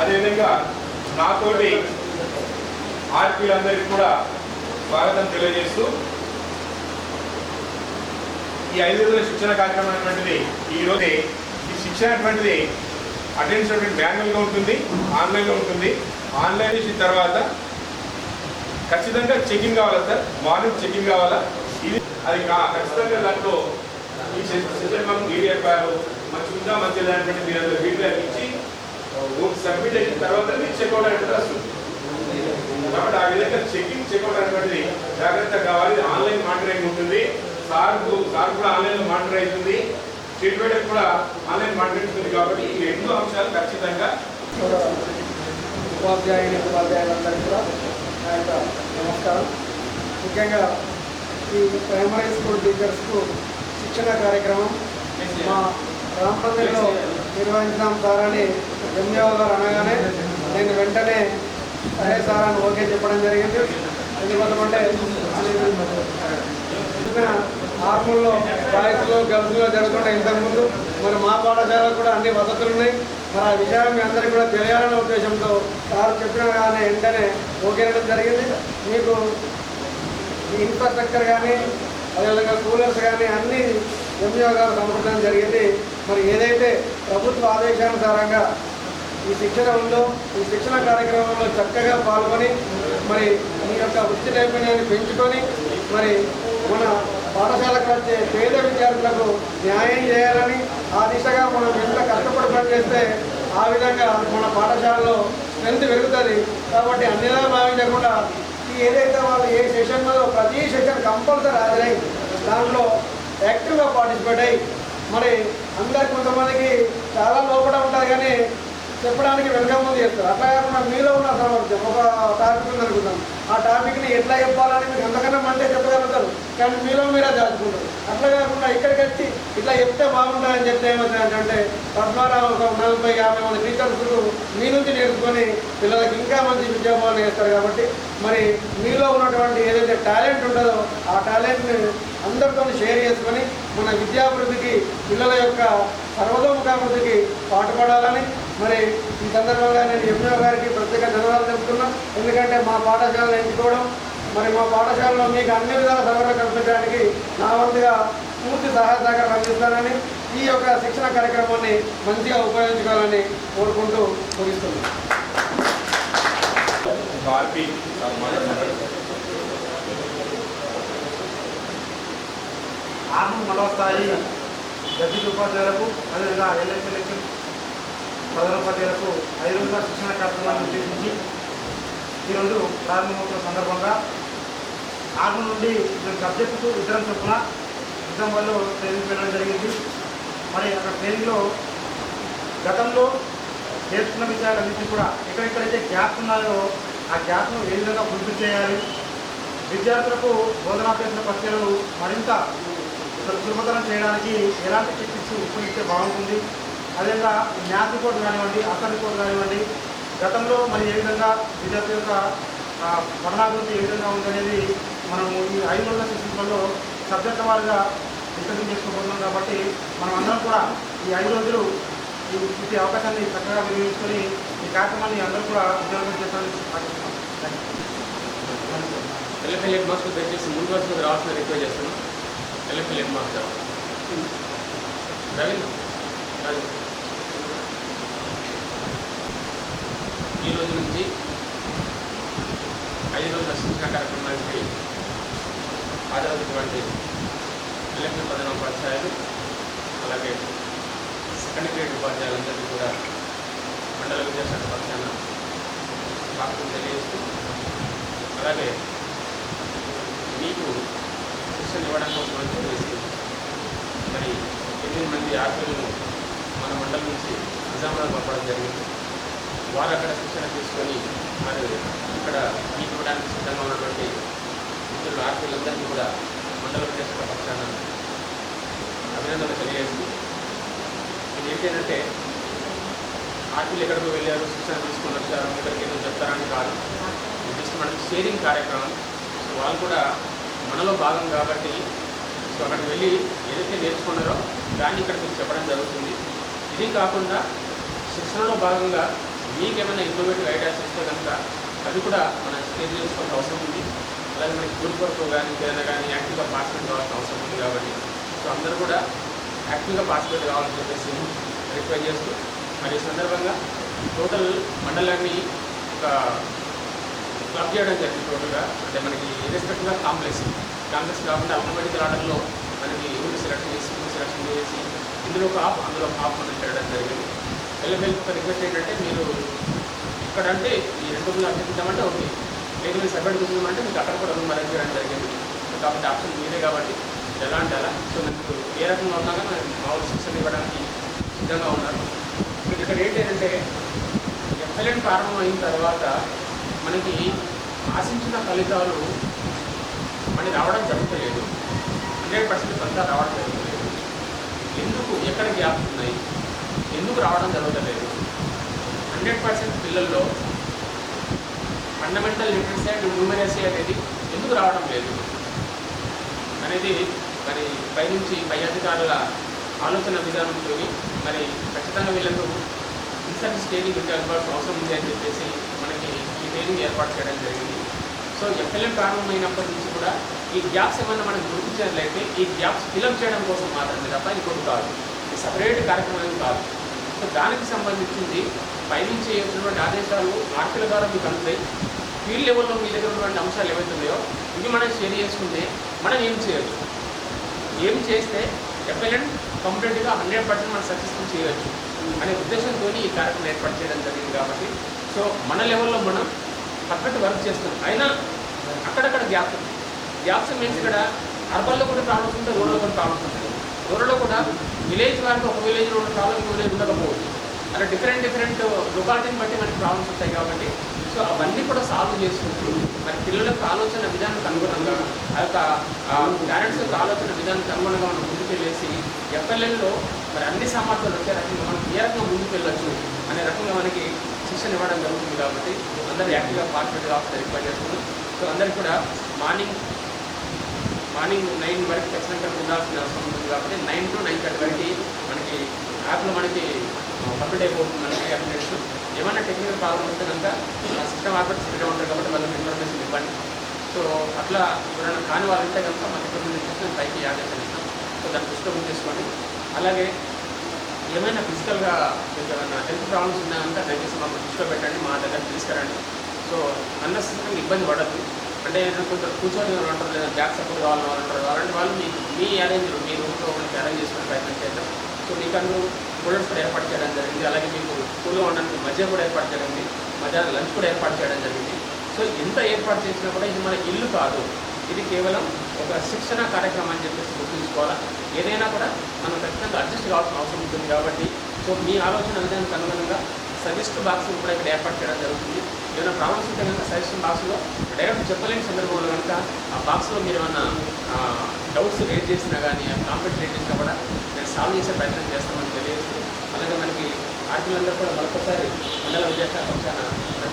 అదేవిధంగా నాతోటి ఆర్పీలందరికీ కూడా స్వాగతం తెలియజేస్తూ ఈ ఐదు రోజుల శిక్షణ కార్యక్రమం అనేటువంటిది ఈరోజు ఈ శిక్షణ అనేటువంటిది అటెండెన్స్ అనేటువంటి మాన్యువల్గా ఉంటుంది ఆన్లైన్లో ఉంటుంది. ఆన్లైన్ చేసిన తర్వాత ఖచ్చితంగా చెకింగ్ కావాలా సార్? మార్నింగ్ చెకింగ్ కావాలా? ఇది అది కా- ఖచ్చితంగా దాంట్లో ఈ సిస్టమ్ మీడియా చెప్పారు మంచి ఉందా మంచి లేనటువంటి మీరు అందులో ఫీడ్బ్యాక్ సబ్మిట్ అయిన తర్వాత మీరు చెక్అవుట్ అనేది వస్తుంది. కాబట్టి ఆ విధంగా చెకింగ్ చెక్అవుట్ అనేటువంటిది జాగ్రత్త కావాలి. ఆన్లైన్ మానిటరింగ్ ఉంటుంది. సార్ సార్ కూడా ఆన్లైన్లో మానిటర్ అవుతుంది. ట్రీట్మెంట్ కూడా ఆన్లైన్ మానిటర్ ఉంటుంది కాబట్టి ఈ రెండు అంశాలు ఖచ్చితంగా ఉపాధ్యాయుని ఉపాధ్యాయులందరికీ కూడా నా యొక్క నమస్కారం. ముఖ్యంగా ఈ ప్రైమరీ స్కూల్ టీచర్స్కు శిక్షణ కార్యక్రమం మా రామపల్లిలో నిర్వహించడం ద్వారానే అని అనగానే నేను వెంటనే సరే సార్ అని ఓకే చెప్పడం జరిగింది. ఎందుకంటే ఆర్మూల్లో బాయ్స్లో గర్ల్స్లో జరగకుండా ఇంతకుముందు మరి మా పాఠశాలలో కూడా అన్ని వసతులు ఉన్నాయి. మరి ఆ విషయం మీ అందరికీ కూడా తెలియాలనే ఉద్దేశంతో సార్ చెప్పిన కానీ వెంటనే ఓకే అనడం జరిగింది. మీకు ఇన్ఫ్రాస్ట్రక్చర్ కానీ అదేవిధంగా కూలర్స్ కానీ అన్ని ఎంఈఓ గారు జరిగింది. మరి ఏదైతే ప్రభుత్వ ఆదేశానుసారంగా ఈ శిక్షణ ఉందో ఈ శిక్షణ కార్యక్రమంలో చక్కగా పాల్గొని మరి మీ యొక్క వృత్తి నైపుణ్యాన్ని పెంచుకొని మరి మన పాఠశాలకు వచ్చే పేద విద్యార్థులకు న్యాయం చేయాలని ఆ దిశగా మనం ఎంత కష్టపడి పనిచేస్తే ఆ విధంగా మన పాఠశాలలో స్ట్రెంత్ పెరుగుతుంది. కాబట్టి అన్నిలా భావించకుండా ఏదైతే వాళ్ళు ఏ సెషన్లో ప్రతి సెషన్ కంపల్సరీ హాజరై దాంట్లో యాక్టివ్గా పార్టిసిపేట్ అయ్యి మరి అందరు కొంతమందికి చాలా లోపల ఉంటారు కానీ చెప్పడానికి వెనక ముందు చేస్తారు అట్లా కాకుండా మీలో ఉన్న సామర్థ్యం ఒక టాపిక్ ఉంది ఆ టాపిక్ని ఎట్లా చెప్పాలని మీకు ఎంతకన్నా మంటే చెప్పగలుగుతారు. కానీ మీలో మీరే దాచుకుంటారు. అట్లా కాకుండా ఇక్కడికి వచ్చి ఇట్లా చెప్తే బాగుంటుందని చెప్తే ఏమవుతుందంటే తద్వారా ఒక నలభై యాభై మంది టీచర్స్ మీ నుంచి నేర్చుకొని పిల్లలకి ఇంకా మంచి విద్యాభావన చేస్తారు కాబట్టి మరి మీలో ఉన్నటువంటి ఏదైతే టాలెంట్ ఉంటుందో ఆ టాలెంట్ని అందరితో షేర్ చేసుకొని మన విద్యాభివృద్ధికి పిల్లల యొక్క సర్వతోముఖాభివృద్ధికి పాటుపడాలని మరి ఈ సందర్భంగా నేను ఎంఈఓ గారికి ప్రత్యేక ధన్యవాదాలు చెప్తున్నా ఎందుకంటే మా పాఠశాలను ఎంచుకోవడం మరి మా పాఠశాలలో మీకు అన్ని విధాల సౌకర్యాలు కల్పించడానికి నా వంతుగా పూర్తి సహాయ సహకారం అందిస్తానని ఈ యొక్క శిక్షణ కార్యక్రమాన్ని మంచిగా ఉపయోగించుకోవాలని కోరుకుంటూ ముగిస్తున్నాను. ఆర్మీ మండల స్థాయి ఉపాధ్యాయులకు అదేవిధంగా ఎల్ఎస్ ఎలక్షన్ ప్రధాన ఉపాధ్యాయులకు ఐదు రోజుల శిక్షణ కార్యక్రమాన్ని ఉద్దేశించి ఈరోజు ప్రారంభమవుతున్న సందర్భంగా ఆరు నుండి ఇద్దరు సబ్జెక్టుకు ఇద్దరం చొప్పున నిజామాబాద్లో ట్రైనింగ్ పెట్టడం జరిగింది. మరి అక్కడ ట్రైనింగ్లో గతంలో నేర్చుకున్న విషయాలన్నింటినీ కూడా ఎక్కడెక్కడైతే గ్యాప్స్ ఉన్నాయో ఆ గ్యాప్ను ఏ విధంగా పూర్తి చేయాలి? విద్యార్థులకు బోధనాభ్యసన ప్రక్రియలు మరింత సులభతరం చేయడానికి ఎలాంటి టెక్నిక్స్ ఉపయోగిస్తే బాగుంటుంది? అదేవిధంగా మ్యాథ్ రిపోర్ట్ కానివ్వండి అసలు రిపోర్ట్ కానివ్వండి గతంలో మరి ఏ విధంగా విద్యార్థి యొక్క ఆ, పఠనాభివృద్ధి ఏ విధంగా ఉందనేది మనము ఈ ఐదు రోజుల శిక్షణలో సబ్జెక్ట్ వారిగా డిస్కషన్ చేసుకోబోతున్నాం కాబట్టి మనం అందరం కూడా ఈ ఐదు రోజులు ఈ అవకాశాన్ని చక్కగా వినియోగించుకొని ఈ కార్యక్రమాన్ని అందరూ కూడా విజయవంతం చేస్తారని ఆశిస్తున్నాం. ఎల్ఎఫ్ఎల్ హెడ్ మాస్టర్ దయచేసి ముందు వరుసలో రావాల్సిన రిక్వెస్ట్ చేస్తున్నాను LFL head master Ravindra Raju. ఈ రోజు నుంచి ఐదు రోజుల శిక్షణ కార్యక్రమానికి హాజరవుతున్నటువంటి ఎల్ఎఫ్ఎల్ ప్రధాన ఉపాధ్యాయులు అలాగే సెకండ్ గ్రేడ్ ఉపాధ్యాయులందరికీ కూడా మండల విద్యాశాఖ పక్షాన స్వాగతం తెలియజేస్తూ అలాగే మీకు శిక్షణ ఇవ్వడం కోసం అని చెప్పేసి మరి ఎనిమిది మంది ఆర్పీలను మన మండలం నుంచి నిజామాబాద్ పంపడం జరిగింది. వారు అక్కడ శిక్షణ తీసుకొని మరి ఇక్కడ మీకు ఇవ్వడానికి సిద్ధంగా ఉన్నటువంటి మిత్రులు ఆర్పీలందరికీ కూడా మండల విద్యాశాఖ పక్షాన అభినందనలు తెలియజేస్తుంది ఇది ఏంటంటే ఆర్పీలు ఎక్కడికి వెళ్ళారు శిక్షణ తీసుకుని వచ్చారు ఇక్కడికి ఏదో చెప్తారని కాదు. జస్ట్ మనకి షేరింగ్ కార్యక్రమం. సో వాళ్ళు కూడా మనలో భాగం కాబట్టి సో అక్కడికి వెళ్ళి ఏదైతే నేర్చుకున్నారో దాన్ని ఇక్కడ మీకు చెప్పడం జరుగుతుంది. ఇది కాకుండా శిక్షణలో భాగంగా మీకేమైనా ఇంప్రూవ్మెంట్ ఇన్నోవేటివ్ ఐడియాస్ వస్తే కనుక అది కూడా మనం స్టేజ్ చేసుకోవాల్సిన అవసరం ఉంది. అలాగే మనకి గ్రూప్ వర్క్ కానీ ఏదైనా కానీ యాక్టివ్గా పార్టిసిపేట్ కావాల్సిన అవసరం ఉంది కాబట్టి. సో అందరూ కూడా యాక్టివ్గా పార్టిసిపేట్ కావాలని చెప్పేసి రిక్వెస్ట్ చేస్తూ మరి ఈ సందర్భంగా టోటల్ మండలాన్ని ఒక క్లబ్ చేయడం జరిగింది టోటల్గా అంటే మనకి ఇరెస్పెక్ట్గా కాంప్లెక్స్ కాంప్లెక్స్ కాకుండా అల్పమేటికల్ ఆర్డర్లో మనకి ఊరి సెలెక్షన్ చేసి ఊరి సెలెక్షన్ చేసి ఇందులో ఒక హాఫ్ అందులో హాఫ్ మనం చేయడం జరిగింది. ఎల్ఎఫ్ఎల్ ఒక రిక్వెస్ట్ ఏంటంటే మీరు ఇక్కడ అంటే ఈ రెండు రూమ్లు అభ్యర్థిద్దామంటే ఓకే. లేదు మీరు సపరేట్ అంటే మీకు అక్కడ కూడా రూమ్ అరేంజ్ చేయడం జరిగింది. కాబట్టి ఆప్షన్ మీరే కాబట్టి ఎలా అంటే అలా. సో మీకు ఏ రకంగా ఉన్నా కానీ మామూలు శిక్షణ ఇవ్వడానికి సిద్ధంగా ఉన్నారు. మీకు ఇక్కడ ఏంటంటే ఎఫ్ఎల్ఎన్ ప్రారంభం అయిన తర్వాత మనకి ఆశించిన ఫలితాలు మనకి రావడం జరుగుతలేదు. హండ్రెడ్ పర్సెంట్ ఫలితాలు రావడం జరుగుతలేదు. ఎందుకు? ఎక్కడ గ్యాప్స్ ఉన్నాయి? ఎందుకు రావడం జరగలేదు హండ్రెడ్ పర్సెంట్ పిల్లల్లో ఫండమెంటల్ లిటరసీ అండ్ న్యూమరసీ అనేది ఎందుకు రావడం లేదు? అనేది మరి పైనుంచి పై అధికారుల ఆలోచన విధానంతో మరి ఖచ్చితంగా వీళ్ళకు ఇన్సర్ట్ స్టేజింగ్ ఇవ్వాల్సిన అవసరం ఉంది అని చెప్పేసి మనకి ఈ ట్రైనింగ్ ఏర్పాటు చేయడం జరిగింది. సో ఎఫ్ఎల్ఎం ప్రారంభమైనప్పటి నుంచి కూడా ఈ గ్యాప్స్ ఏమైనా మనం గుర్తించినట్లయితే ఈ గ్యాప్స్ ఫిలప్ చేయడం కోసం మాత్రమే తప్ప ఇంకోటి కాదు. ఇది సపరేట్ కార్యక్రమం కాదు. సో దానికి సంబంధించింది పైనుంచి వచ్చినటువంటి ఆదేశాలు ఆర్టికల్ ద్వారా మీకు అందుతాయి. ఫీల్డ్ లెవెల్లో మీ దగ్గర ఉన్నటువంటి అంశాలు ఏవైతే ఉన్నాయో ఇవి మనం షేర్ చేసుకుంటే మనం ఏం చేయొచ్చు? ఏం చేస్తే ఎఫ్ఎల్ఎన్ కంప్లీట్గా హండ్రెడ్ పర్సెంట్ మనం సక్సెస్ఫుల్ చేయవచ్చు అనే ఉద్దేశంతో ఈ కార్యక్రమం ఏర్పాటు చేయడం జరిగింది కాబట్టి. సో మన లెవెల్లో మనం పర్ఫెక్ట్ వర్క్ చేస్తున్నాం. అయినా అక్కడక్కడ గ్యాప్స్ గ్యాప్స్ మీన్స్ ఇక్కడ అర్బన్లో కూడా ప్రాబ్లమ్స్ ఉంటాయి రూరల్లో కూడా ప్రాబ్లమ్స్ ఉంటాయి రూరల్లో కూడా విలేజ్ వారికి ఒక విలేజ్లో ఉన్న ప్రాబ్లమ్ ఇంకో విలేజ్ ఉండకపోవచ్చు. అలా డిఫరెంట్ డిఫరెంట్ లొకాలిటీని బట్టి మనకి ప్రాబ్లమ్స్ ఉంటాయి కాబట్టి సో అవన్నీ కూడా సాల్వ్ చేసుకుంటూ మరి పిల్లలకు ఆలోచన విధానానికి అనుగుణంగా ఆ యొక్క పేరెంట్స్ యొక్క ఆలోచన విధానానికి అనుగుణంగా మనం ముందుకెళ్ళేసి ఎఫ్ఎల్ఎల్లో మరి అన్ని సామర్థ్యాలు వచ్చే రకంగా మనం ఏ రకంగా ముందుకు వెళ్ళొచ్చు అనే రకంగా మనకి శిక్షణ ఇవ్వడం జరుగుతుంది కాబట్టి అందరూ యాక్టివ్గా పార్టిసిపేట్ కావాలని రిక్వైర్ చేస్తున్నాం సో అందరికీ కూడా మార్నింగ్ మార్నింగ్ నైన్ వరకు ఖచ్చితంగా ఉండాల్సిన అవసరం ఉంటుంది కాబట్టి నైన్ టు నైన్ థర్టీ వరకు మనకి యాప్లో మనకి కంప్లీట్ అయిపోతుంది మనకి అప్డేట్స్ ఏమైనా టెక్నికల్ ప్రాబ్లమ్ ఉంటే కనుక సిస్టమ్ ఆపరేట్ సిద్ధంగా ఉంటుంది కాబట్టి వాళ్ళకి ఇన్ఫర్మేషన్ ఇవ్వండి. సో అట్లా ఎవరైనా కాని వాళ్ళు ఉంటే కనుక మనకి ఇన్ఫర్మేషన్ పైకి యాడ్ చేస్తాను సో దాన్ని పుస్తకం చేసుకోండి. అలాగే ఏమైనా ఫిజికల్గా ఏమైనా హెల్త్ ప్రాబ్లమ్స్ ఉన్నాయంటే దయచేసి మాకు దృష్టిలో పెట్టండి మా దగ్గర తీసుకురండి. సో అన్నెసరీగా ఇబ్బంది పడద్దు. అంటే కొంచెం కూర్చొని ఉంటారు లేదా బ్యాక్ సపోర్ట్ కావాలని వాళ్ళు ఉంటారు అలాంటి వాళ్ళు మీకు మీ అరేంజ్ మీ రూమ్లో మనకి అరేంజ్ చేసుకునే ప్రయత్నం చేద్దాం. సో మీకందరూ స్టూడెంట్స్ కూడా ఏర్పాటు చేయడం జరిగింది. అలాగే మీకు స్కూల్లో ఉండడానికి మధ్య కూడా ఏర్పాటు చేయడం మధ్యాహ్నం లంచ్ కూడా ఏర్పాటు చేయడం జరిగింది. సో ఎంత ఏర్పాటు చేసినా కూడా ఇది మన ఇల్లు కాదు. ఇది కేవలం ఒక శిక్షణ కార్యక్రమం అని చెప్పేసి గుర్తుంచుకోవాలా? ఏదైనా కూడా మనం ఖచ్చితంగా అడ్జస్ట్ కావాల్సిన అవసరం ఉంటుంది కాబట్టి సో మీ ఆలోచన విధానానికి అనుగుణంగా సజెస్ట్ బాక్స్ కూడా ఇక్కడ ఏర్పాటు చేయడం జరుగుతుంది. ఏమైనా ప్రాబ్లమ్స్ ఉంటే కనుక సజెషన్ బాక్స్లో డైరెక్ట్ చెప్పలేని సందర్భంలో కనుక ఆ బాక్స్లో మీరు ఏమన్నా డౌట్స్ రేజ్ చేసినా కానీ కాంప్లెక్స్ రేజ్ చేసినా కూడా నేను సాల్వ్ చేసే ప్రయత్నం చేస్తామని తెలియజేస్తూ అలాగే మనకి ఆర్టీలందరూ కూడా మరొకసారి మండల విద్యాశాఖ పక్షాన మన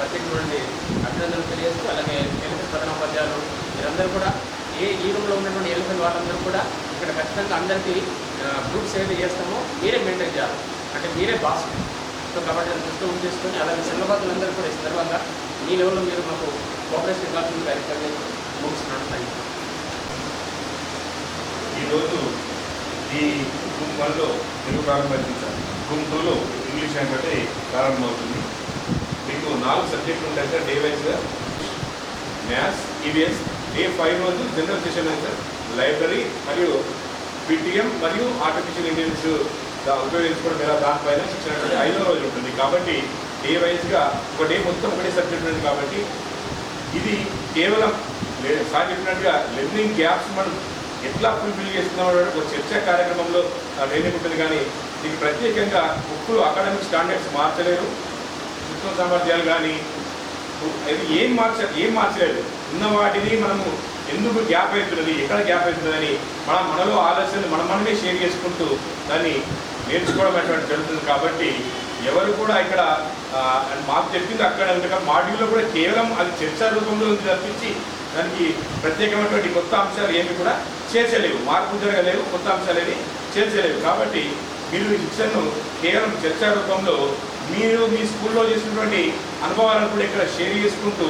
అభినందనలు తెలియజేస్తూ అలాగే ఎలిఫెంట్ ప్రధానోపాధ్యాయులు మీరందరూ కూడా ఏ ఈ రూమ్లో ఉన్నటువంటి ఎలిఫెంట్ వాళ్ళందరూ కూడా ఇక్కడ ఖచ్చితంగా అందరికీ గ్రూప్స్ ఏదైతే చేస్తామో. మీరే మెయింటైన్ చేయాలి. అంటే మీరే బాస్ సో కాబట్టి దృష్టిలో ఉంచేసుకొని అలాగే సంఘబాధులందరూ కూడా ఈ తర్వాత మీ లెవెల్లో మీరు మాకు కోఆపరేషన్ ఇవ్వాల్సిన కార్యక్రమం ముగిస్తున్నాను థ్యాంక్ యూ ఈరోజు ఈ గ్రూప్ వన్లో తెలుగు ప్రారంభించాలి గ్రూప్ టూలో ఇంగ్లీష్ అంటే ప్రారంభమవుతుంది. మీకు నాలుగు సబ్జెక్టులు ఉంటాయి సార్. డే వైజ్గా మ్యాథ్స్ ఈవీఎస్ డే ఫైవ్ రోజు జనరల్ సెషన్ అయితే సార్? లైబ్రరీ మరియు పిటిఎం మరియు ఆర్టిఫిషియల్ ఇంటెలిజెన్స్ ఉపయోగించుకోవడం ఎలా దానిపైన శిక్షణ అనేది ఐదో రోజు ఉంటుంది. కాబట్టి డే వైజ్గా ఒక డే మొత్తం ఒకటే సబ్జెక్ట్ ఉంది కాబట్టి ఇది కేవలం సార్ చెప్పినట్టుగా లెర్నింగ్ గ్యాప్స్ మనం ఎట్లా ఫుల్ఫిల్ చేస్తున్నాం ఒక చర్చా కార్యక్రమంలో ఆ ట్రైనింగ్ ఉంటుంది. కానీ దీనికి ప్రత్యేకంగా బుక్కులు అకాడమిక్ స్టాండర్డ్స్ మార్చలేరు. శిక్షణ సామర్థ్యాలు కానీ అది ఏం మార్చ ఏం మార్చలేదు. ఉన్న వాటిని మనము ఎందుకు గ్యాప్ అవుతున్నది ఎక్కడ గ్యాప్ అవుతున్నదని మన మనలో ఆలోచనలు మనం మనమే షేర్ చేసుకుంటూ దాన్ని నేర్చుకోవడం అటువంటి జరుగుతుంది కాబట్టి ఎవరు కూడా ఇక్కడ మాకు చెప్పింది అక్కడ ఎందుకంటే మాడ్యూల్లో కూడా కేవలం అది చర్చా రూపంలో ఉంది తప్పించి దానికి ప్రత్యేకమైనటువంటి కొత్త అంశాలు ఏమి కూడా చేర్చలేవు. మార్పు జరగలేవు కొత్త అంశాలు ఏమి చేర్చలేవు. కాబట్టి మీరు శిక్షణను కేవలం చర్చా రూపంలో మీరు మీ స్కూల్లో చేసినటువంటి అనుభవాలను కూడా ఇక్కడ షేర్ చేసుకుంటూ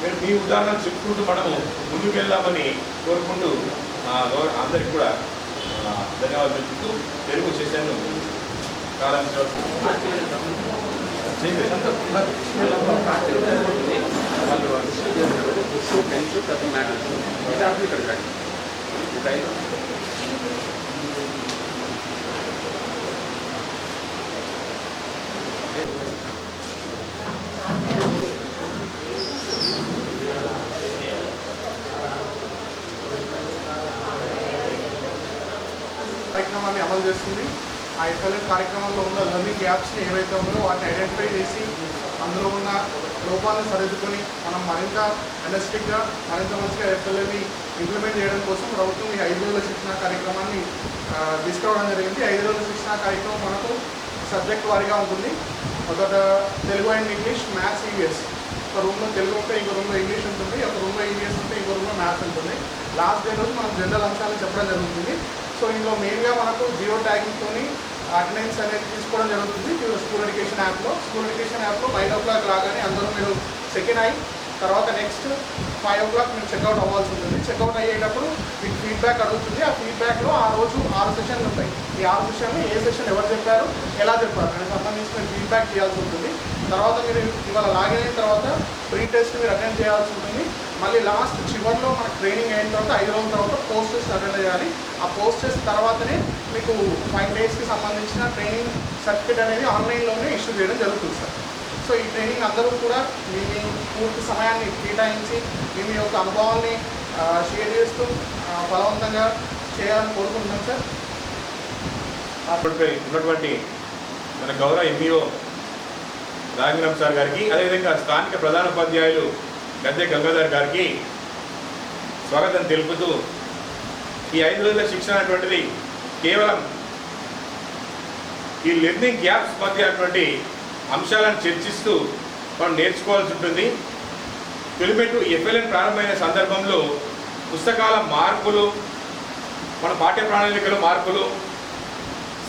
మీరు మీ ఉదాహరణ చెప్పుకుంటూ మనము ముందుకు వెళ్దామని కోరుకుంటూ అందరికి కూడా ధన్యవాదాలు చెప్తూ తెలుగు సెషన్ను ప్రారంభించవచ్చు ఇది ఇక్కడ పెట్టండి. ఒక ఐదు కార్యక్రమాన్ని అమలు చేస్తుంది. ఆ ఎఫ్ఎల్ఎఫ్ కార్యక్రమంలో ఉన్న లర్నింగ్ గ్యాప్స్ని ఏవైతే ఉన్నాయో వాటిని ఐడెంటిఫై చేసి అందులో ఉన్న లోపాలను సరిదిద్దుకొని మనం మరింత ఎనర్జెటిక్గా మరింత మంచిగా ఎఫ్ఎల్ఎని ఇంప్లిమెంట్ చేయడం కోసం ప్రభుత్వం ఈ ఐదు రోజుల శిక్షణ కార్యక్రమాన్ని ఆ, తీసుకురావడం జరిగింది. ఐదు రోజుల శిక్షణ కార్యక్రమం మనకు సబ్జెక్ట్ వారీగా ఉంటుంది. ఒకట Telugu and English maths EVS ఒక రూమ్లో తెలుగు ఉంటే ఇంకో రూమ్లో ఇంగ్లీష్ ఉంటుంది. ఒక రూమ్లో ఈవీఎస్ ఉంటే ఇంకో రూమ్లో మ్యాథ్స్ ఉంటుంది. లాస్ట్ డే రోజు మనం జనరల్ అంశాలు చెప్పడం జరుగుతుంది. సో ఇందులో మెయిన్గా మనకు జియో ట్యాగింగ్తో అటెండెన్స్ అనేది తీసుకోవడం జరుగుతుంది. స్కూల్ ఎడ్యుకేషన్ యాప్లో స్కూల్ ఎడ్యుకేషన్ యాప్లో నైన్ ఓ క్లాక్ రాగానే అందరూ మీరు సెకండ్ అయి తర్వాత నెక్స్ట్ ఫైవ్ ఓ క్లాక్ మీరు చెక్అవుట్ అవ్వాల్సి ఉంటుంది. చెక్అవుట్ అయ్యేటప్పుడు మీకు ఫీడ్బ్యాక్ అడుగుతుంది. ఆ ఫీడ్బ్యాక్లో ఆ రోజు ఆరు సెషన్లు ఉంటాయి. ఈ ఆరు సెషన్లు ఏ సెషన్ ఎవరు చెప్పారు ఎలా చెప్పారు దానికి సంబంధించి మీరు ఫీడ్బ్యాక్ చేయాల్సి ఉంటుంది. తర్వాత మీరు ఇవాళ లాగిన్ అయిన తర్వాత ప్రీ టెస్ట్ మీరు అటెండ్ చేయాల్సి ఉంటుంది. మళ్ళీ లాస్ట్ చివరిలో మనకు ట్రైనింగ్ అయిన తర్వాత ఐదు రోజుల తర్వాత పోస్టర్స్ టెస్ట్ అటెండ్ చేయాలి. ఆ పోస్టర్స్ తర్వాతనే మీకు ఫైవ్ డేస్కి సంబంధించిన ట్రైనింగ్ సర్టిఫికేట్ అనేది ఆన్లైన్లోనే ఇష్యూ చేయడం జరుగుతుంది సార్ సో ఈ ట్రైనింగ్ అందరూ కూడా మీ మీ పూర్తి సమయాన్ని కేటాయించి మీ మీ యొక్క అనుభవాల్ని షేర్ చేస్తూ బలవంతంగా చేయాలని కోరుకుంటున్నాం సార్ అప్పటిపై ఉన్నటువంటి మన గౌరవ ఎంఈఓ రాఘవరామ్ సార్ గారికి అదేవిధంగా స్థానిక ప్రధాన ఉపాధ్యాయులు గద్దె గంగాధర్ గారికి స్వాగతం తెలుపుతూ ఈ ఐదు రోజుల శిక్షణ అటువంటిది కేవలం ఈ లెర్నింగ్ గ్యాప్స్ మధ్య అటువంటి అంశాలను చర్చిస్తూ మనం నేర్చుకోవాల్సి ఉంటుంది. తొలిపెట్టు ఎఫ్ఎల్ఎన్ ప్రారంభమైన సందర్భంలో పుస్తకాల మార్పులు మన పాఠ్య ప్రణాళికలు మార్పులు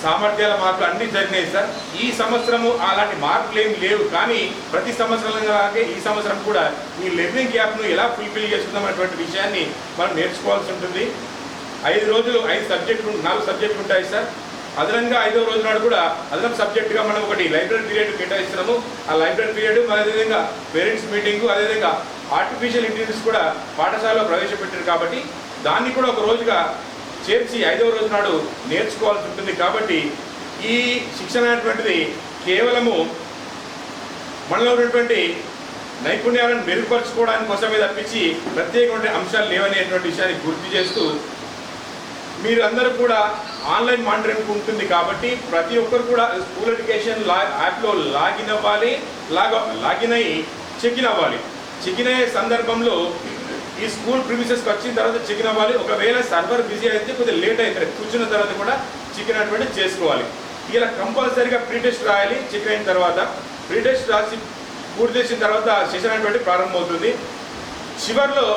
సామర్థ్యాల మార్పులు అన్నీ జరిగినాయి సార్. ఈ సంవత్సరము అలాంటి మార్పులు ఏమి లేవు. కానీ ప్రతి సంవత్సరంలాగే ఈ సంవత్సరం కూడా ఈ లెర్నింగ్ గ్యాప్ను ఎలా ఫుల్ఫిల్ చేసుకుందాం అనేటువంటి విషయాన్ని మనం నేర్చుకోవాల్సి ఉంటుంది. ఐదు రోజులు ఐదు సబ్జెక్టులు నాలుగు సబ్జెక్టులు ఉంటాయి సార్. అదనంగా ఐదో రోజు నాడు కూడా అదనపు సబ్జెక్టుగా మనం ఒకటి లైబ్రరీ పీరియడ్ కేటాయిస్తున్నాము. ఆ లైబ్రరీ పీరియడ్ అదేవిధంగా పేరెంట్స్ మీటింగు అదేవిధంగా ఆర్టిఫిషియల్ ఇంటెలిజెన్స్ కూడా పాఠశాలలో ప్రవేశపెట్టారు కాబట్టి దాన్ని కూడా ఒక రోజుగా చేర్చి ఐదవ రోజు నాడు నేర్చుకోవాల్సి ఉంటుంది కాబట్టి ఈ శిక్షణ అనేటువంటిది కేవలము మనలో ఉన్నటువంటి నైపుణ్యాలను మెరుగుపరచుకోవడానికి కోసమే తప్పించి ప్రత్యేకమైన అంశాలు లేవనేటువంటి విషయాన్ని గుర్తు చేస్తూ మీరు అందరూ కూడా ఆన్లైన్ మానిటరింగ్ ఉంటుంది కాబట్టి ప్రతి ఒక్కరు కూడా స్కూల్ ఎడ్యుకేషన్ లా యాప్లో లాగిన్ అవ్వాలి లాగ్ లాగిన్ అయ్యి చెక్ ఇన్ అవ్వాలి. చెక్ ఇన్ అయ్యే సందర్భంలో ఈ స్కూల్ ప్రిమిసెస్కి వచ్చిన తర్వాత చికెన్ అవ్వాలి ఒకవేళ సర్వర్ బిజీ అయితే కొద్దిగా లేట్ అవుతుంది. కూర్చున్న తర్వాత కూడా చికెన్ అటువంటి చేసుకోవాలి. ఇలా కంపల్సరీగా ప్రీ టెస్ట్ రాయాలి. చెక్ అయిన తర్వాత ప్రీ టెస్ట్ రాసి పూర్తి చేసిన తర్వాత సెషన్ అటువంటి ప్రారంభమవుతుంది. చివరిలో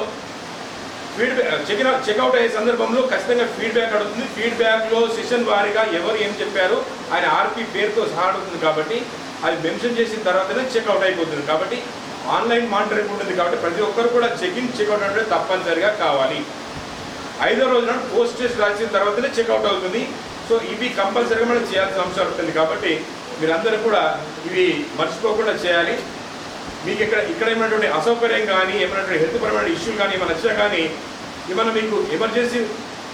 ఫీడ్బ్యాక్ చెక్ చెక్అవుట్ అయ్యే సందర్భంలో ఖచ్చితంగా ఫీడ్బ్యాక్ అడుగుతుంది. ఫీడ్బ్యాక్లో సెషన్ వారీగా ఎవరు ఏం చెప్పారు ఆయన ఆర్పీ పేరుతో సహా అడుగుతుంది కాబట్టి అది మెన్షన్ చేసిన తర్వాతనే చెక్అవుట్ అయిపోతుంది. కాబట్టి ఆన్లైన్ మానిటరింగ్ ఉంటుంది కాబట్టి ప్రతి ఒక్కరు కూడా చెక్ఇన్ చెక్అవుట్ అంటే తప్పనిసరిగా కావాలి. ఐదో రోజున పోస్ట్ టెస్ట్ రాసిన తర్వాతనే చెక్అవుట్ అవుతుంది. సో ఇవి కంపల్సరీగా మనం చేయాల్సిన అంశాలు ఉంటుంది కాబట్టి మీరందరూ కూడా ఇవి మర్చిపోకుండా చేయాలి. మీకు ఇక్కడ ఇక్కడ ఏమైనటువంటి అసౌకర్యం కానీ ఏమైనటువంటి హెల్త్ పరమైన ఇష్యూలు కానీ ఏమైనా వచ్చినా కానీ ఏమైనా మీకు ఎమర్జెన్సీ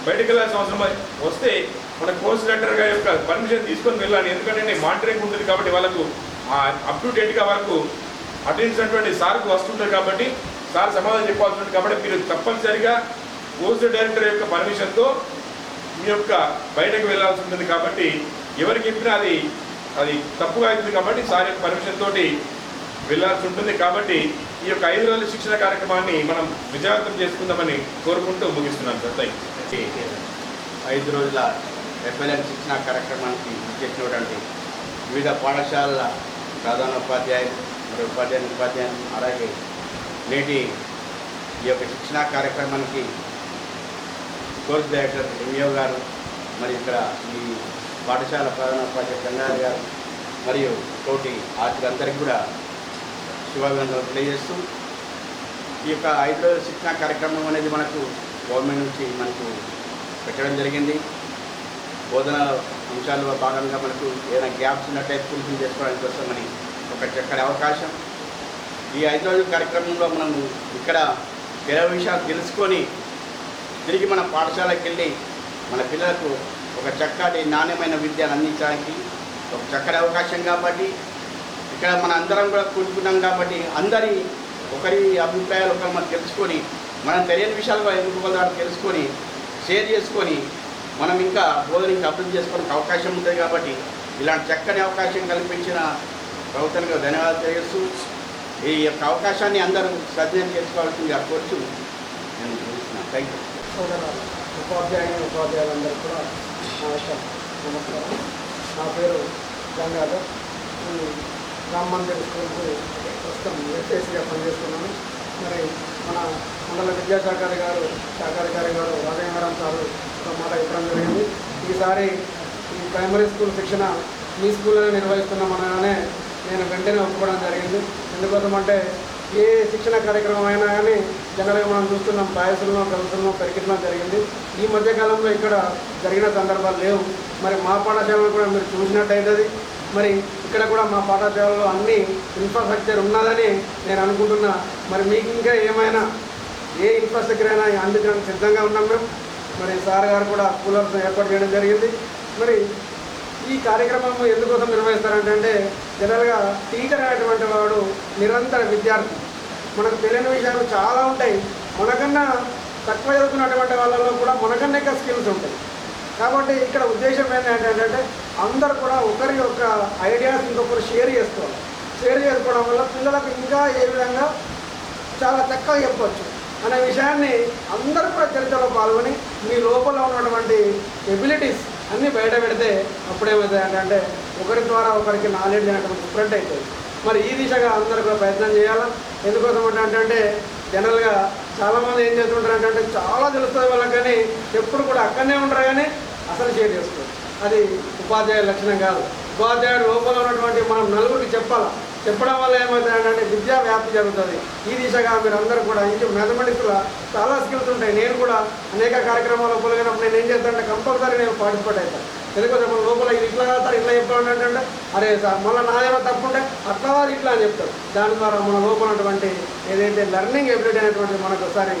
బయటకు వెళ్ళాల్సిన అవసరం వస్తే మన కోర్స్ లెటర్ యొక్క పర్మిషన్ తీసుకొని వెళ్ళాలి. ఎందుకంటే మానిటరింగ్ ఉంటుంది కాబట్టి వాళ్ళకు అప్ టు డేట్గా వాళ్ళకు అటెండెన్స్ అటువంటి సార్కు వస్తుంటుంది కాబట్టి సార్ సమాధానం చెప్పాల్సి ఉంటుంది కాబట్టి మీరు తప్పనిసరిగా కోర్స్ డైరెక్టర్ యొక్క పర్మిషన్తో మీ యొక్క బయటకు వెళ్ళాల్సి ఉంటుంది కాబట్టి ఎవరికి చెప్పినా అది అది తప్పుగా అవుతుంది కాబట్టి సార్ యొక్క పర్మిషన్ తోటి వెళ్ళాల్సి ఉంటుంది కాబట్టి ఈ యొక్క ఐదు రోజుల శిక్షణ కార్యక్రమాన్ని మనం విజయవంతం చేసుకుందామని కోరుకుంటూ ముగిస్తున్నాను సార్. థ్యాంక్ ఐదు రోజుల ఎఫ్ఎల్ఎన్ శిక్షణ కార్యక్రమానికి చేసినటువంటి వివిధ పాఠశాలల ప్రధానోపాధ్యాయులు మరియు ఉపాధ్యాయులు ఉపాధ్యాయులు అలాగే నేటి ఈ యొక్క శిక్షణా కార్యక్రమానికి కోర్స్ డైరెక్టర్ ఎంఏ గారు మరి ఇక్కడ ఈ పాఠశాల ప్రధానోపాధ్యాయులు గంగాధర్ గారు మరియు తోటి ఆర్థికందరికీ కూడా శుభాభినందనలు తెలియజేస్తూ ఈ యొక్క ఐదు రోజుల శిక్షణ కార్యక్రమం అనేది మనకు గవర్నమెంట్ నుంచి మనకు పెట్టడం జరిగింది. బోధన అంశాల్లో భాగంగా మనకు ఏదైనా గ్యాప్స్ ఉన్నట్టయితే ఫుల్ఫిల్ చేసుకోవడానికి కోసమని ఒక చక్కని అవకాశం. ఈ ఐదు రోజుల కార్యక్రమంలో మనము ఇక్కడ పిల్లల విషయాలు తెలుసుకొని తిరిగి మన పాఠశాలకు వెళ్ళి మన పిల్లలకు ఒక చక్కటి నాణ్యమైన విద్యను అందించడానికి ఒక చక్కటి అవకాశం కాబట్టి ఇక్కడ మన అందరం కూడా కూడుకున్నాం కాబట్టి అందరి ఒకరి అభిప్రాయాలు ఒకరు మనం తెలుసుకొని మనం తెలియని విషయాలు కూడా ఎదుర్కోగలడానికి తెలుసుకొని షేర్ చేసుకొని మనం ఇంకా బోధన ఇంకా అభివృద్ధి చేసుకోవడానికి అవకాశం ఉంటుంది కాబట్టి ఇలాంటి చక్కని అవకాశం కల్పించిన ప్రభుత్వానికి ధన్యవాదాలు తెలియజేస్తూ ఈ యొక్క అవకాశాన్ని అందరూ సద్వినియోగం చేసుకోవాల్సిందిగా కోరుచు నేను చూస్తున్నాను థ్యాంక్ యూ ఉపాధ్యాయులు ఉపాధ్యాయులందరూ కూడా నా నమస్కారం. నా పేరు గంగాధర్. రామ్ మందిర్ స్కూల్కు ప్రస్తుతం ఎస్ఎస్గా పనిచేస్తున్నాను. మరి మన మండల విద్యాశాఖారి గారు శాఖాధికారి గారు రాజేంద్రం సారు మాట ఇవ్వడం జరిగింది. ఈసారి ఈ ప్రైమరీ స్కూల్ శిక్షణ మీ స్కూల్లోనే నిర్వహిస్తున్నామనగానే నేను వెంటనే ఒప్పుకోవడం జరిగింది. ఎందుకోసమంటే ఏ శిక్షణ కార్యక్రమం అయినా కానీ జనరల్గా మనం చూస్తున్నాం పాయసంలో కలుసంలో పెరిగిట్లం జరిగింది. ఈ మధ్యకాలంలో ఇక్కడ జరిగిన సందర్భాలు లేవు. మరి మా పాఠశాలలో కూడా మీరు చూసినట్టయితుంది. మరి ఇక్కడ కూడా మా పాఠశాలలో అన్ని ఇన్ఫ్రాస్ట్రక్చర్ ఉన్నదని నేను అనుకుంటున్నా. మరి మీకు ఇంకా ఏమైనా ఏ ఇన్ఫ్రాస్ట్రక్చర్ అయినా అందుకని సిద్ధంగా ఉన్నాం మేము. మరి సార్ గారు కూడా కూలర్స్ ఏర్పాటు చేయడం జరిగింది. మరి ఈ కార్యక్రమం ఎందుకోసం నిర్వహిస్తారంటే అంటే జనరల్గా టీచర్ అనేటువంటి వాడు నిరంతర విద్యార్థి. మనకు తెలియని విషయాలు చాలా ఉంటాయి. మనకన్నా తక్కువ చదువుకున్నటువంటి వాళ్ళలో కూడా మనకన్నా ఎక్కువ స్కిల్స్ ఉంటాయి. కాబట్టి ఇక్కడ ఉద్దేశం ఏంటంటే అందరు కూడా ఒకరి యొక్క ఐడియాస్ ఇంకొకరు షేర్ చేసుకోవాలి. షేర్ చేసుకోవడం వల్ల పిల్లలకు ఇంకా ఏ విధంగా చాలా చక్కగా చెప్పవచ్చు అనే విషయాన్ని అందరూ కూడా చరిత్రలో పాల్గొని మీ లోపల ఉన్నటువంటి ఎబిలిటీస్ అన్నీ బయట పెడితే అప్పుడేమవుతుంది అంటే ఒకరి ద్వారా ఒకరికి నాలెడ్జ్ అనేటువంటి స్ప్రెడ్ అవుతుంది మరి ఈ దిశగా అందరూ కూడా ప్రయత్నం చేయాలా? ఎందుకోసం అంటే అంటే జనరల్గా చాలామంది ఏం చేస్తుంటారు అంటే చాలా తెలుస్తుంది వాళ్ళకి కానీ ఎప్పుడు కూడా అక్కడనే ఉంటారు కానీ అసలు షేర్ చేసుకోరు. అది ఉపాధ్యాయుల లక్షణం కాదు. ఉపాధ్యాయుడు లోపల ఉన్నటువంటి మనం నలుగురికి చెప్పాలా? చెప్పడం వల్ల ఏమవుతుందంటే విద్యా వ్యాప్తి జరుగుతుంది. ఈ దిశగా మీరు అందరూ కూడా ఇంటి మ్యాథమెటిక్స్లో చాలా స్కిల్స్ ఉంటాయి. నేను కూడా అనేక కార్యక్రమాలు పాల్గొన్నప్పుడు నేను ఏం చేస్తానంటే కంపల్సరీ నేను పార్టిసిపేట్ అవుతాను. ఎందుకంటే మన లోపల ఇట్లా కాదు ఇట్లా చెప్పాడు అంటే అరే సార్ మళ్ళీ నాదేమో తప్పుంటే అట్లా వారు ఇట్లా అని చెప్తారు దాని ద్వారా మన లోపల ఉన్నటువంటి ఏదైతే లెర్నింగ్ ఎబిలిటీ అనేటువంటి మనకు ఒకసారి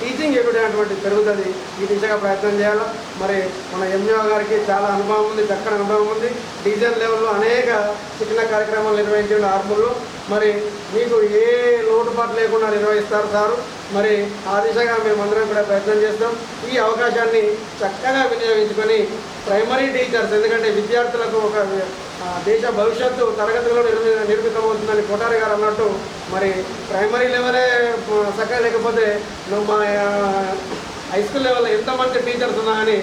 టీచింగ్ ఎబిలిటీ అనేటువంటి పెరుగుతుంది. ఈ దిశగా ప్రయత్నం చేయాలి? మరి మన ఎంఈఓ గారికి చాలా అనుభవం ఉంది చక్కని అనుభవం ఉంది. డివిజన్ లెవెల్లో అనేక శిక్షణ కార్యక్రమాలు నిర్వహించిన ఆర్మూల్లో మరి మీకు ఏ లోటుపాటు లేకుండా నిర్వహిస్తారు సారు? మరి ఆ దిశగా మేమందరం కూడా ప్రయత్నం చేస్తాం. ఈ అవకాశాన్ని చక్కగా వినియోగించుకొని ప్రైమరీ టీచర్స్ ఎందుకంటే విద్యార్థులకు ఒక దేశ భవిష్యత్తు తరగతిలో నిర్మి నిర్మితమవుతుందని కొటారి గారు అన్నట్టు మరి ప్రైమరీ లెవెలే చక్కగా లేకపోతే నువ్వు మా హై స్కూల్ లెవెల్లో ఎంతమంది టీచర్స్ ఉన్నా కానీ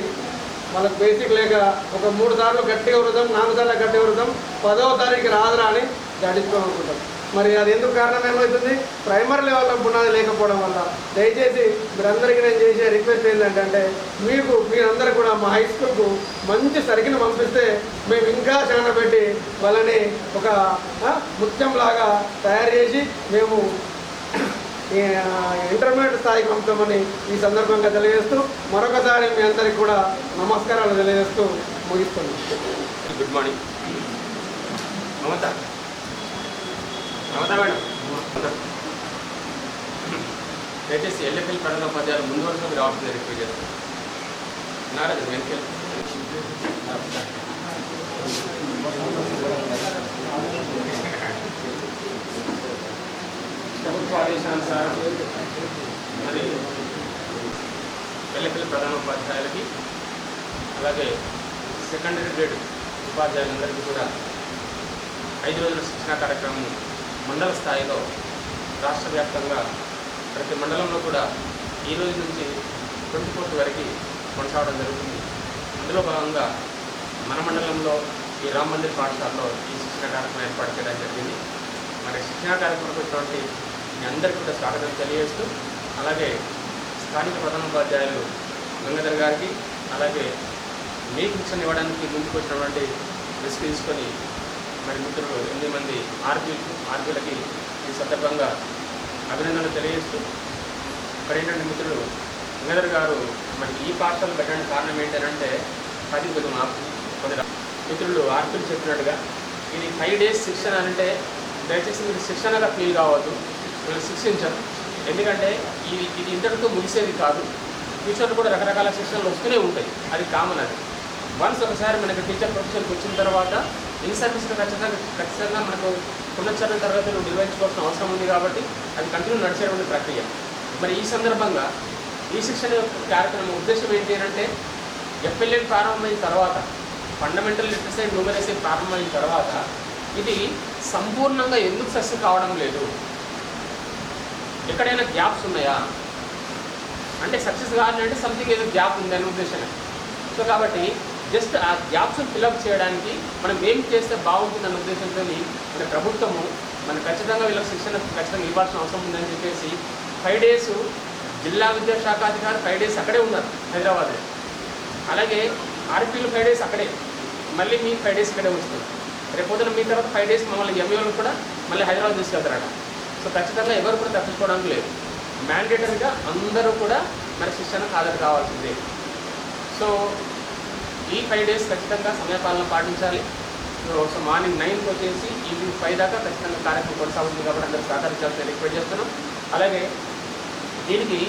వాళ్ళకి బేసిక్ లేక ఒక మూడు సార్లు గట్టిగా వృతం నాలుగు సార్లు గట్టిగా వృతం పదవ తారీఖు రాదురా అని దాటించుకోవాలనుకుంటాం మరి అది ఎందుకు కారణం ఏమవుతుంది? ప్రైమరీ లెవెల్లో పునాది లేకపోవడం వల్ల. దయచేసి మీరందరికీ నేను చేసే రిక్వెస్ట్ ఏంటంటే మీకు మీరందరూ కూడా మా హై స్కూల్కు మంచి సరికిన పంపిస్తే మేము ఇంకా చాలా పెట్టి వాళ్ళని ఒక ముత్యంలాగా తయారు చేసి మేము ఇంటర్మీడియట్ స్థాయికి పంపుతామని ఈ సందర్భంగా తెలియజేస్తూ మరొకసారి మీ అందరికీ కూడా నమస్కారాలు తెలియజేస్తూ ముగిస్తున్నాం good morning Mamata Mamata madam. దయచేసి ఎల్ఎఫ్ఎల్ ప్రధాన ఉపాధ్యాయులు ముందు వరుసలో మీరు ఆఫీస్ రిక్వెస్ట్ చేస్తారు. నారాజు వెనకెళ్ళి ప్రభుత్వ ఆదేశానుసారం మరి ఎల్ఎఫ్ఎల్ ప్రధాన ఉపాధ్యాయులకి అలాగే సెకండరీ గ్రేడ్ ఉపాధ్యాయులందరికీ కూడా ఐదు రోజుల శిక్షణ కార్యక్రమం మండల స్థాయిలో రాష్ట్ర వ్యాప్తంగా ప్రతి మండలంలో కూడా ఈ రోజు నుంచి ట్వంటీ ఫోర్త్ వరకు కొనసాగడం జరుగుతుంది. అందులో భాగంగా మన మండలంలో ఈ రామ్ మందిర్ పాఠశాలలో ఈ శిక్షణ కార్యక్రమం ఏర్పాటు చేయడం జరిగింది. మరి శిక్షణ కార్యక్రమం వచ్చినటువంటి మీ అందరికీ కూడా స్వాగతం తెలియజేస్తూ అలాగే స్థానిక ప్రధానోపాధ్యాయులు గంగాధర్ గారికి అలాగే మీకు శిక్షణ ఇవ్వడానికి ముందుకు వచ్చినటువంటి రిస్క్ తీసుకొని మరి మిత్రులు ఎనిమిది మంది ఆర్పీ ఆర్పీలకి ఈ సందర్భంగా అభినందనలు తెలియజేస్తూ ఇక్కడ ఏంటంటే మిత్రులు గంగాధర్ గారు మరి ఈ పాఠశాల పెట్టడానికి కారణం ఏంటంటే పది కొద్ది మాకు కొన్ని మిత్రులు ఆర్పీలు చెప్పినట్టుగా ఇది ఫైవ్ డేస్ శిక్షణ అంటే దయచేసి మీరు శిక్షణగా ఫీల్ కావద్దు మీరు శిక్షించరు. ఎందుకంటే ఇది ఇది ఇంతటితో ముగిసేది కాదు. ఫ్యూచర్లో కూడా రకరకాల శిక్షణలు వస్తూనే ఉంటాయి. అది కామన్ అది. వన్స్ ఒకసారి మనకి టీచర్ ప్రొఫెషన్కి వచ్చిన తర్వాత ఇన్ సర్వీస్లో ఖచ్చితంగా ఖచ్చితంగా మనకు పునశ్చరణ తరగతులు నిర్వహించుకోవాల్సిన అవసరం ఉంది కాబట్టి అది కంటిన్యూ నడిచేటువంటి ప్రక్రియ. మరి ఈ సందర్భంగా ఈ శిక్షణ యొక్క కార్యక్రమం ఉద్దేశం ఏంటి అంటే ఎఫ్ఎల్ఎన్ ప్రారంభమైన తర్వాత ఫండమెంటల్ లిటరసీ అండ్ న్యూమరసీ ప్రారంభమైన తర్వాత ఇది సంపూర్ణంగా ఎందుకు సక్సెస్ కావడం లేదు? ఎక్కడైనా గ్యాప్స్ ఉన్నాయా? అంటే సక్సెస్ కావాలంటే సంథింగ్ ఏదో గ్యాప్ ఉంది అనే ఉద్దేశమే. సో కాబట్టి జస్ట్ ఆ గ్యాప్స్ ఫిల్అప్ చేయడానికి మనం ఏం చేస్తే బాగుంటుంది అన్న ఉద్దేశంతో మన ప్రభుత్వము మన ఖచ్చితంగా వీళ్ళకి శిక్షణ ఖచ్చితంగా ఇవ్వాల్సిన అవసరం ఉందని చెప్పేసి ఫైవ్ డేస్ జిల్లా విద్యాశాఖ అధికారి ఫైవ్ డేస్ అక్కడే ఉన్నారు హైదరాబాద్ అలాగే ఆర్పీలు ఫైవ్ డేస్ అక్కడే. మళ్ళీ మీ ఫైవ్ డేస్ ఇక్కడే ఉంచుతారు రేపు మీ తర్వాత ఫైవ్ డేస్ మమ్మల్ని ఎంఏలు కూడా మళ్ళీ హైదరాబాద్ తీసుకెళ్తారట. సో ఖచ్చితంగా ఎవరు కూడా తప్పించుకోవడానికి లేదు. మ్యాండేటరీగా అందరూ కూడా మన శిక్షణకు హాజరు కావాల్సిందే. సో ఈ ఫైవ్ డేస్ ఖచ్చితంగా సమయపాలన పాటించాలి. సో మార్నింగ్ నైన్కి వచ్చేసి ఈవినింగ్ ఫైవ్ దాకా ఖచ్చితంగా కార్యక్రమం కొనసాగుతుంది కాబట్టి అందరూ సహకరించాల్సిన రిక్వెస్ట్ చేస్తున్నాం. అలాగే దీనికి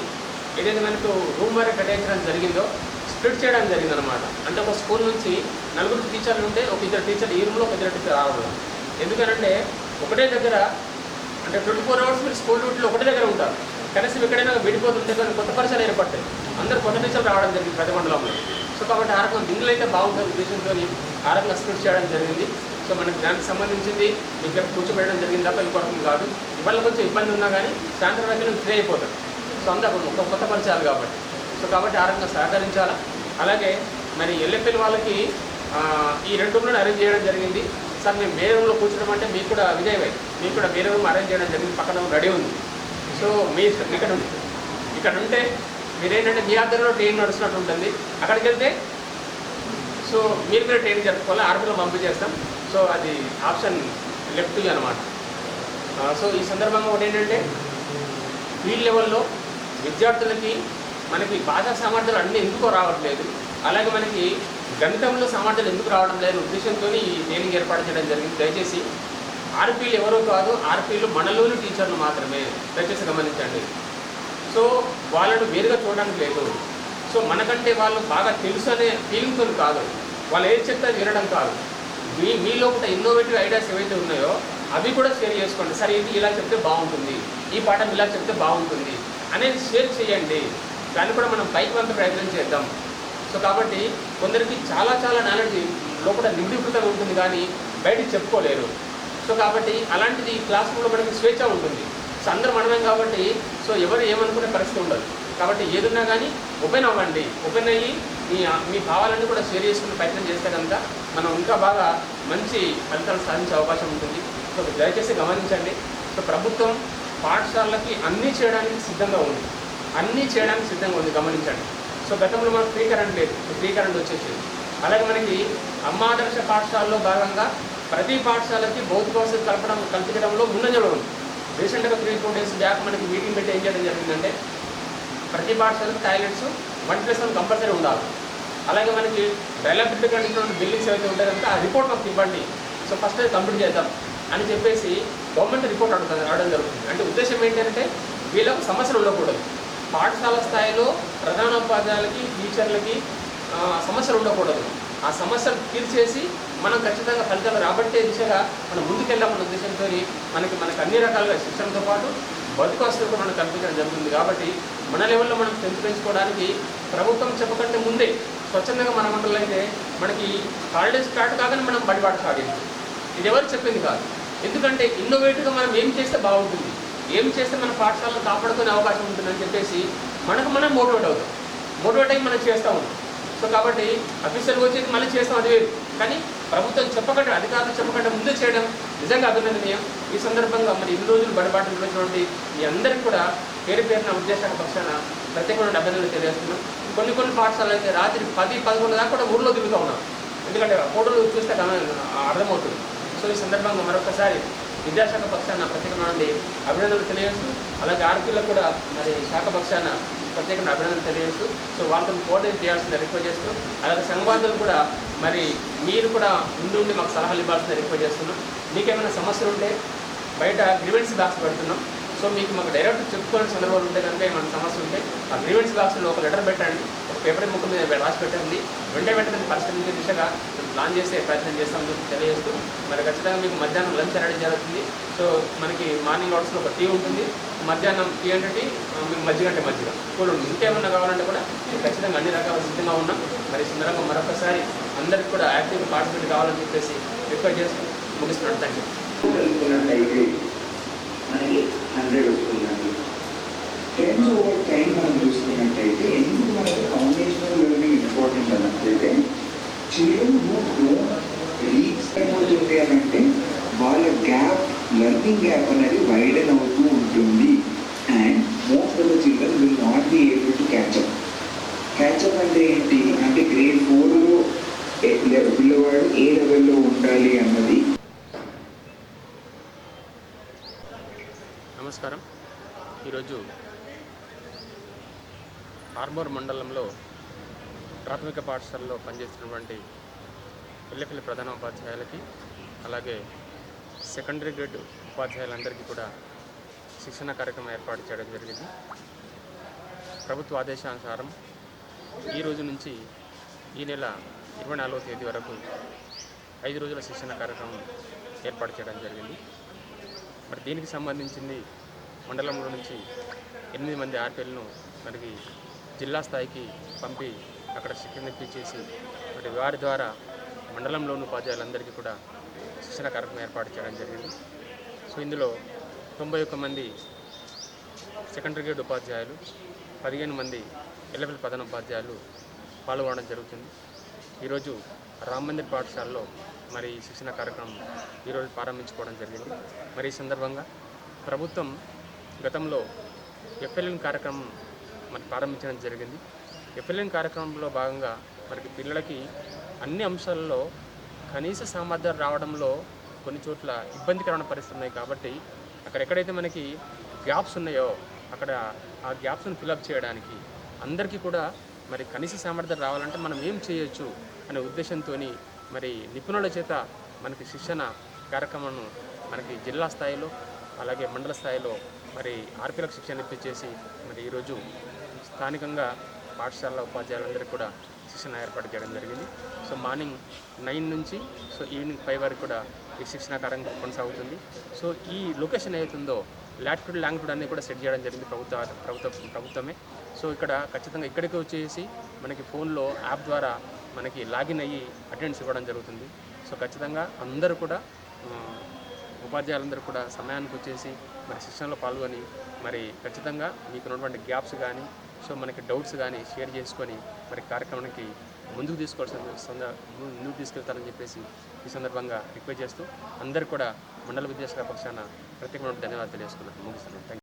ఏదైతే మనకు రూమ్ వరకు కేటాయించడం జరిగిందో స్ప్లిట్ చేయడం జరిగింది అనమాట అంటే ఒక స్కూల్ నుంచి నలుగురు టీచర్లు ఉంటే ఒక ఇద్దరు టీచర్ ఈ రూమ్లో ఒక ఇద్దరు టీచర్ రావడం ఎందుకంటే ఒకటే దగ్గర అంటే ట్వంటీ ఫోర్ అవర్స్ మీరు స్కూల్ డ్యూటీలో ఒకటే దగ్గర ఉంటారు. కనీసం ఎక్కడైనా విడిపోతుంటే కొన్ని కొత్త పరిచయాలు ఏర్పడతాయి. అందరు కొత్త టీచర్లు రావడం జరిగింది ప్రతి మండలంలో. సో కాబట్టి ఆ రకం దీనిలో అయితే బాగుంటుంది ఉద్దేశంతో ఆ రకంగా స్ప్లిట్ చేయడం జరిగింది. సో మనకి దానికి సంబంధించింది ఇక్కడ కూర్చోబెట్టడం జరిగింది తప్ప ఇంకొకటి కాదు. ఇవాళ కొంచెం ఇబ్బంది ఉన్నా కానీ సాయంత్రం వరకు ఫ్రీ అయిపోతారు సో అందరూ ఒక కొత్త పరిచయాలు కాబట్టి. సో కాబట్టి ఆ రకంగా సహకరించాలా? అలాగే మరి ఎల్ఎఫ్ఎల్ వాళ్ళకి ఈ రెండు రూమ్లను అరేంజ్ చేయడం జరిగింది. సార్ మేము వేరే రూమ్లో కూర్చోడం అంటే మీకు కూడా విజయమై. మీకు కూడా వేరే రూమ్ అరేంజ్ చేయడం జరిగింది. పక్కన రెడీ ఉంది. సో మీ ఇక్కడ ఉంది ఇక్కడ ఉంటే మీరేంటంటే మీ ఆధ్వర్యంలో ట్రైన్ నడుస్తున్నట్టు ఉంటుంది. అక్కడికి వెళ్తే సో మీరు కూడా ట్రైన్ జరుపుకోవాలి ఆర్మీలో పంపించేస్తాం సో అది ఆప్షన్ లెఫ్ట్ అనమాట సో ఈ సందర్భంగా ఒకటి ఏంటంటే ఫీల్డ్ లెవెల్లో విద్యార్థులకి మనకి భాషా సామర్థ్యాలు అన్నీ ఎందుకో రావట్లేదు. అలాగే మనకి గణితంలో సామర్థ్యాలు ఎందుకు రావడం లేదు ఉద్దేశంతో ఈ ట్రైనింగ్ ఏర్పాటు చేయడం జరిగింది. దయచేసి ఆర్పీలు ఎవరో కాదు ఆర్పీలు మనలోని టీచర్లు మాత్రమే. దయచేసి గమనించండి. సో వాళ్ళను వేరుగా చూడడానికి లేదు. సో మనకంటే వాళ్ళు బాగా తెలుసు అనే ఫీలింగ్తో కాదు. వాళ్ళు ఏది చెప్తే వినడం కాదు. మీ మీలో కూడా ఇన్నోవేటివ్ ఐడియాస్ ఏవైతే ఉన్నాయో అవి కూడా షేర్ చేసుకోండి. సరే ఇది ఇలా చెప్తే బాగుంటుంది. ఈ పాఠం ఇలా చెప్తే బాగుంటుంది. అనేది షేర్ చేయండి. దాన్ని కూడా మనం పైకి వంత ప్రయత్నం చేద్దాం. సో కాబట్టి కొందరికి చాలా చాలా నాలెడ్జ్ లోపల నిండికృతంగా ఉంటుంది కానీ బయటికి చెప్పుకోలేరు. సో కాబట్టి అలాంటిది క్లాస్ రూమ్లో మనకి స్వేచ్ఛ ఉంటుంది. సో అందరూ మనమేం కాబట్టి సో ఎవరు ఏమనుకునే పరిస్థితి ఉండదు. కాబట్టి ఏదున్నా కానీ ఓపెన్ అవ్వండి. ఓపెన్ అయ్యి మీ మీ భావాలన్నీ కూడా షేర్ చేసుకునే ప్రయత్నం చేస్తే కనుక మనం ఇంకా బాగా మంచి ఫలితాలు సాధించే అవకాశం ఉంటుంది. సో దయచేసి గమనించండి. సో ప్రభుత్వం పాఠశాలలకి అన్నీ చేయడానికి సిద్ధంగా ఉంది. అన్నీ చేయడానికి సిద్ధంగా ఉంది. గమనించండి. సో గతంలో మనకు ఫ్రీ కరెంట్ లేదు. ఫ్రీ కరెంట్ వచ్చేసింది. అలాగే మనకి అమ్మ ఆదర్శ పాఠశాలలో భాగంగా ప్రతి పాఠశాలకి భౌతిక వసతి కల్పడం కల్పించడంలో ముందంజలో ఉంది. రీసెంట్గా త్రీ ఫోర్ డేస్ బ్యాక్ మనకి మీటింగ్ పెట్టి ఏం చేయడం జరిగిందంటే ప్రతి పాఠశాలకు toilets one plus one compulsory ఉండాలి. అలాగే మనకి డెవలప్మెంట్ కండిషన్ బిల్డింగ్స్ ఏవైతే ఉంటాయో కనుక ఆ రిపోర్ట్ మాకు ఇవ్వండి. సో ఫస్ట్ అది కంప్లీట్ చేద్దాం అని చెప్పేసి గవర్నమెంట్ రిపోర్ట్ అడుగుతుంది రావడం జరుగుతుంది. అంటే ఉద్దేశం ఏంటంటే వీళ్ళకు సమస్యలు ఉండకూడదు. పాఠశాల స్థాయిలో ప్రధానోపాధ్యాయులకి టీచర్లకి సమస్యలు ఉండకూడదు. ఆ సమస్యలు తీర్చేసి మనం ఖచ్చితంగా ఫలితాలు రాబట్టే దిశగా మనం ముందుకెళ్ళామన్న ఉద్దేశంతో మనకి మనకు అన్ని రకాలుగా శిక్షణతో పాటు బతుకాస్తులు కూడా మనకు కల్పించడం జరుగుతుంది. కాబట్టి మన లెవెల్లో మనం పెంచు పెంచుకోవడానికి ప్రభుత్వం చెప్పకంటే ముందే స్వచ్ఛందంగా మన మండలం అయితే మనకి హాలిడేస్ స్టార్ట్ కాగానే మనం బడిబాట సాగింది ఇది ఎవరు చెప్పింది కాదు. ఎందుకంటే ఇన్నోవేటివ్గా మనం ఏం చేస్తే బాగుంటుంది? ఏం చేస్తే మన పాఠశాలను కాపాడుకునే అవకాశం ఉంటుందని చెప్పేసి మనకు మనం మోటివేట్ అవుతాం. మోటివేట్ అయ్యి మనం చేస్తూ ఉంటాం. సో కాబట్టి అఫీషియల్గా వచ్చి మళ్ళీ చేస్తాం అది వేరు. కానీ ప్రభుత్వం చెప్పకుండా అధికారులు చెప్పకుండా ముందే చేయడం నిజంగా అభినందనీయం. ఈ సందర్భంగా మరి ఇన్ని రోజులు బడబాటు ఉన్నటువంటి మీ అందరికీ కూడా పేరు పేరున ఉద్దేశాల పక్షాన ప్రత్యేకమైన అభినందనలు తెలియజేస్తున్నాం. కొన్ని కొన్ని పాఠశాలలు అయితే రాత్రి పది పదకొండు దాకా కూడా ఊళ్ళో తిరుగుతూ ఉన్నాం ఎందుకంటే ఫోటోలు చూస్తే అర్థమవుతుంది. సో ఈ సందర్భంగా మరొకసారి విద్యాశాఖ పక్షాన ప్రత్యేకమైన అభినందనలు తెలియజేస్తూ అలాగే ఆర్పీలకు కూడా మరి శాఖ పక్షాన ప్రత్యేకమైన అభినందనలు తెలియజేస్తూ సో వాళ్ళతో కోఆర్డినేట్ చేయాల్సింది రిక్వెస్ట్ చేస్తూ అలాగే సంఘబాధులు కూడా మరి మీరు కూడా ముందు ఉండి మాకు సలహాలు ఇవ్వాల్సిన రిక్వెస్ట్ చేస్తున్నాం. మీకేమైనా సమస్యలు ఉంటే బయట గ్రివెన్స్ దాచి పెడుతున్నాం. సో మీకు మాకు డైరెక్ట్ చెప్పుకోవాల్సిన సందర్భాలు ఉంటే కనుక ఏమైనా సమస్య ఉంటే ఆ గ్రీవెన్స్ బాక్స్లో ఒక లెటర్ పెట్టండి ఒక పేపర్ ముక్క మీద రాసి పెట్టండి వెంటనే వెంటనే పరిష్కరించే దిశగా ప్లాన్ చేసే ప్రయత్నం చేస్తామని చెప్పి తెలియజేస్తూ మరి ఖచ్చితంగా మీకు మధ్యాహ్నం లంచ్ అరేంజ్ జరుగుతుంది. సో మనకి మార్నింగ్ అవర్స్లో ఒక టీ ఉంటుంది. మధ్యాహ్నం టీ అంటే టీ మీకు మజ్జిగ అంటే మజ్జిగ. కూడా ఉంటుంది. ఇంకేమన్నా కావాలంటే కూడా మీరు ఖచ్చితంగా అన్ని రకాల సిద్ధంగా ఉన్నాం. మరి సుందరంగా మరొకసారి అందరికి కూడా యాక్టివ్గా పార్టిసిపేట్ కావాలని చెప్పేసి రిక్వెస్ట్ చేస్తూ ముగిస్తున్నాను. థ్యాంక్ యూ మనకి హండ్రెడ్ వస్తుందండి. టెన్స్ ఓవర్ టైం మనం చూసుకున్నట్టయితే ఎందుకు మనకి ఫౌండేషనల్ లెర్నింగ్ ఇంపార్టెంట్ అన్నట్లయితే చిల్డ్రన్ రీచ్ ఏమవుతుంది అని అంటే వాళ్ళ గ్యాప్ లెర్నింగ్ గ్యాప్ అనేది వైడన్ అవుతూ ఉంటుంది and most of the children will not be able to catch up catch up అంటే ఏంటి అంటే గ్రేడ్ ఫోర్లో పిల్లవాడు ఏ లెవెల్లో ఉండాలి అన్నది నమస్కారం ఈరోజు ఆర్మూర్ మండలంలో హాస్టల్లో పనిచేస్తున్నటువంటి పిల్లపిల్లి ప్రధాన ఉపాధ్యాయులకి అలాగే సెకండరీ గ్రేడ్ ఉపాధ్యాయులందరికీ కూడా శిక్షణ కార్యక్రమం ఏర్పాటు చేయడం జరిగింది. ప్రభుత్వ ఆదేశానుసారం ఈ రోజు నుంచి ఈ నెల ఇరవై నాలుగవ తేదీ వరకు ఐదు రోజుల శిక్షణ కార్యక్రమం ఏర్పాటు చేయడం జరిగింది. మరి దీనికి సంబంధించింది మండలంలో నుంచి ఎనిమిది మంది ఆర్పీలను మనకి జిల్లా స్థాయికి పంపి అక్కడ శిక్షణ ఇప్పించేసి మరి వారి ద్వారా మండలంలోని ఉపాధ్యాయులందరికీ కూడా శిక్షణ కార్యక్రమం ఏర్పాటు చేయడం జరిగింది. సో ఇందులో తొంభై ఒక్క మంది సెకండరీ గ్రేడ్ ఉపాధ్యాయులు పదిహేను మంది ఎలవెల్ ప్రధాన ఉపాధ్యాయులు పాల్గొనడం జరుగుతుంది. ఈరోజు రామ్ మందిర్ పాఠశాలలో మరి శిక్షణ కార్యక్రమం ఈరోజు ప్రారంభించుకోవడం జరిగింది. మరి ఈ సందర్భంగా ప్రభుత్వం గతంలో ఎఫ్ఎల్ఎన్ కార్యక్రమం మరి ప్రారంభించడం జరిగింది. ఎఫ్ఎల్ఎన్ కార్యక్రమంలో భాగంగా మనకి పిల్లలకి అన్ని అంశాలలో కనీస సామర్థ్యాలు రావడంలో కొన్ని చోట్ల ఇబ్బందికరమైన పరిస్థితులు ఉన్నాయి కాబట్టి అక్కడ ఎక్కడైతే మనకి గ్యాప్స్ ఉన్నాయో అక్కడ ఆ గ్యాప్స్ను ఫిలప్ చేయడానికి అందరికీ కూడా మరి కనీస సామర్థ్యం రావాలంటే మనం ఏం చేయొచ్చు అనే ఉద్దేశంతో మరి నిపుణుల చేత మనకి శిక్షణ కార్యక్రమం మనకి జిల్లా స్థాయిలో అలాగే మండల స్థాయిలో మరి ఆర్పీలకు శిక్షణ ఇప్పించేసి మరి ఈరోజు స్థానికంగా పాఠశాల ఉపాధ్యాయులందరికీ కూడా శిక్షణ ఏర్పాటు చేయడం జరిగింది. సో మార్నింగ్ నైన్ నుంచి సో ఈవినింగ్ ఫైవ్ వరకు కూడా ఈ శిక్షణ కార్యక్రమం కొనసాగుతుంది. సో ఈ లొకేషన్ ఏదైతుందో లాటిట్యూడ్ లాంగిట్యూడ్ అన్నీ కూడా సెట్ చేయడం జరిగింది ప్రభుత్వ ప్రభుత్వ ప్రభుత్వమే. సో ఇక్కడ ఖచ్చితంగా ఇక్కడికి వచ్చేసి మనకి ఫోన్లో యాప్ ద్వారా మనకి లాగిన్ అయ్యి అటెండెన్స్ ఇవ్వడం జరుగుతుంది. సో ఖచ్చితంగా అందరూ కూడా ఉపాధ్యాయులందరూ కూడా సమయానికి వచ్చేసి మరి శిక్షణలో పాల్గొని మరి ఖచ్చితంగా మీకు ఉన్నటువంటి గ్యాప్స్ కానీ సో మనకి డౌట్స్ కానీ షేర్ చేసుకొని మరి కార్యక్రమానికి ముందుకు తీసుకోవాల్సిన సంద ముందుకు తీసుకెళ్తారని చెప్పేసి ఈ సందర్భంగా రిక్వెస్ట్ చేస్తూ అందరు కూడా మండల విద్యాశాఖ పక్షాన ప్రత్యేకమైన ధన్యవాదాలు తెలియజేసుకున్నాను. ముగిస్తున్నాను. Thank you